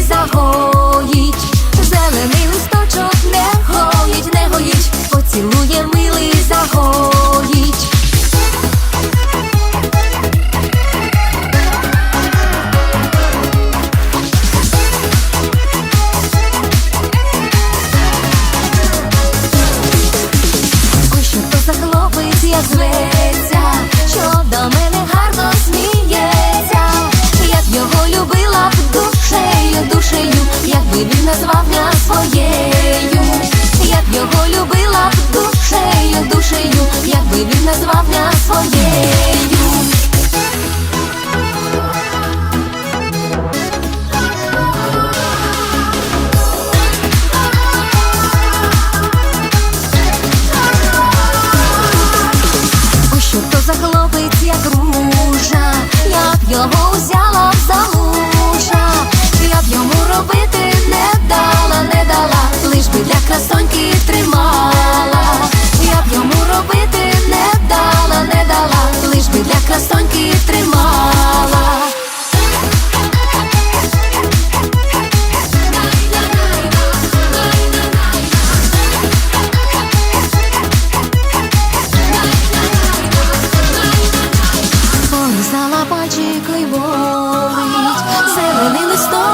загоїть, зелений листочок не гоїть, не гоїть, поцілує милий загоїть. Що то хлопець, як назвав на своєю,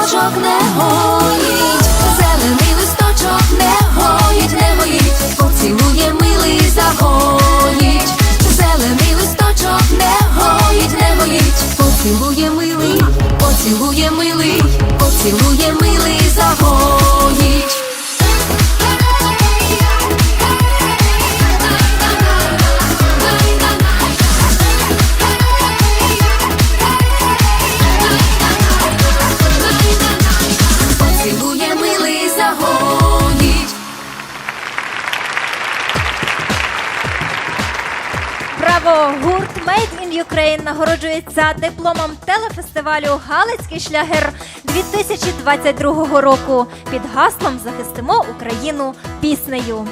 листочок не гоїть, зелений листочок не гоїть, не гоїть, поцілує милий загоїть, зелений листочок не гоїть, не гоїть, поцілує милий, поцілує милий, поцілує милий загоїть. Браво! Гурт Made in Ukraine нагороджується дипломом телефестивалю Галицький шлягер 2022 року під гаслом Захистимо Україну піснею.